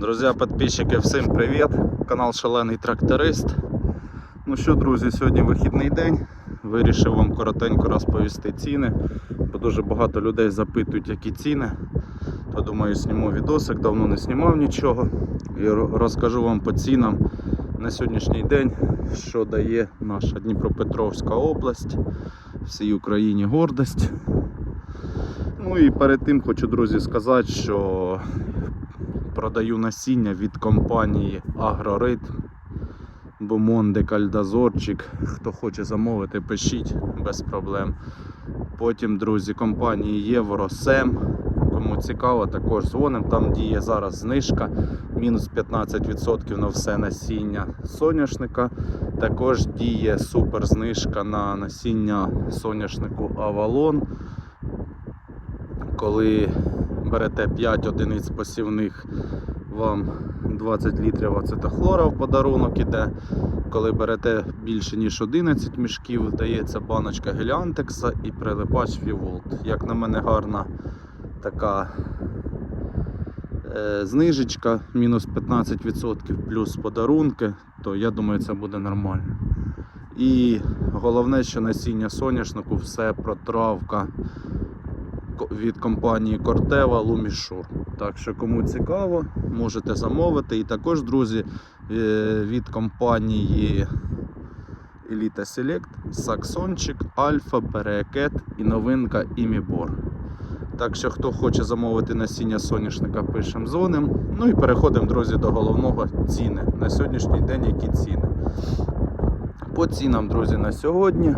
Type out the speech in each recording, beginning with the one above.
Друзі, підписчики, всім привіт! Канал Шалений Тракторист. Ну що, друзі, сьогодні вихідний день. Вирішив вам коротенько розповісти ціни, бо дуже багато людей запитують, які ціни. То думаю, зніму відосик, давно не знімав нічого. І ро- розкажу вам по цінам на сьогоднішній день, що дає наша Дніпропетровська область, всій Україні гордость. Ну і перед тим хочу, друзі, сказати, що продаю насіння від компанії Агроритм, Бомонде, Кальдазорчик. Хто хоче замовити, пишіть без проблем. Потім, друзі, компанії Євросем. Кому цікаво, також дзвоним. Там діє зараз знижка, мінус 15% на все насіння соняшника. Також діє супер знижка на насіння соняшнику Авалон. Коли берете 5 одиниць посівних, вам 20 літрів ацетохлора в подарунок іде. Коли берете більше ніж 11 мішків, дається баночка геліантекса і прилипач Фіволт. Як на мене гарна така е, знижечка, мінус 15% плюс подарунки, то я думаю, це буде нормально. І головне, що насіння соняшнику все протравка від компанії Corteva Lumishur. Так що кому цікаво, можете замовити. І також, друзі, е, від компанії Elite Select, Саксончик, Альфа, Переекет і новинка Імібор. Так що, хто хоче замовити насіння соняшника, пишемо дзвоним. Ну і переходимо, друзі, до головного ціни. На сьогоднішній день які ціни. По цінам, друзі, на сьогодні.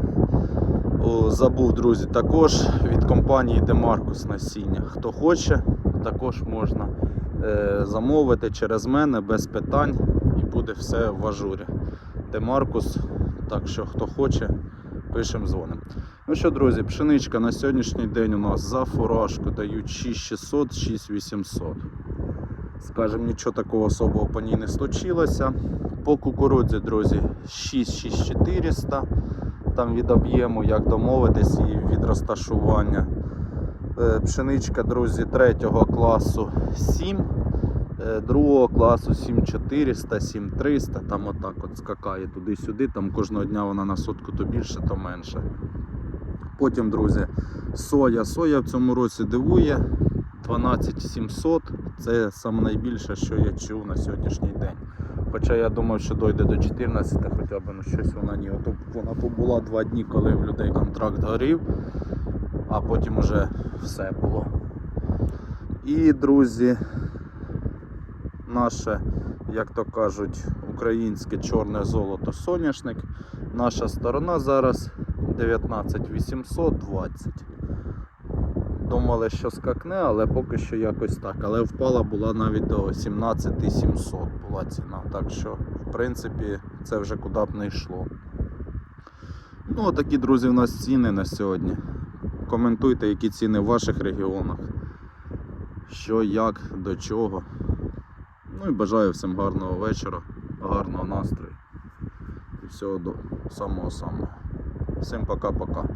Забув, друзі, також від компанії Демаркус насіння. Хто хоче, також можна е, замовити через мене без питань і буде все в ажурі. Демаркус, так що хто хоче, пишемо дзвоним. Ну що, друзі, пшеничка на сьогоднішній день у нас за фуражку дають 6600, 6800. Скажем, нічого такого особого по ній не случилося. По кукурудзі, друзі, 66400 там від об'єму, як домовитись і від розташування. Е, Пшеничка, друзі, третього класу 7, е, другого класу 7400, 7300, там отак от скакає туди-сюди, там кожного дня вона на сотку то більше, то менше. Потім, друзі, соя. Соя в цьому році дивує. 12700 це саме найбільше, що я чув на сьогоднішній день. Хоча я думав, що дойде до 14, хоча б ну щось вона ні. Ото вона побула два дні, коли в людей контракт горів, а потім уже все було. І, друзі, наше, як то кажуть, українське чорне золото соняшник. Наша сторона зараз 19820. Думали, що скакне, але поки що якось так. Але впала була навіть до 17700 була ціна. Так що, в принципі, це вже куди б не йшло. Ну, такі, друзі, у нас ціни на сьогодні. Коментуйте, які ціни в ваших регіонах. Що, як, до чого. Ну і бажаю всім гарного вечора, гарного настрою. І всього до самого самого. Всім пока-пока.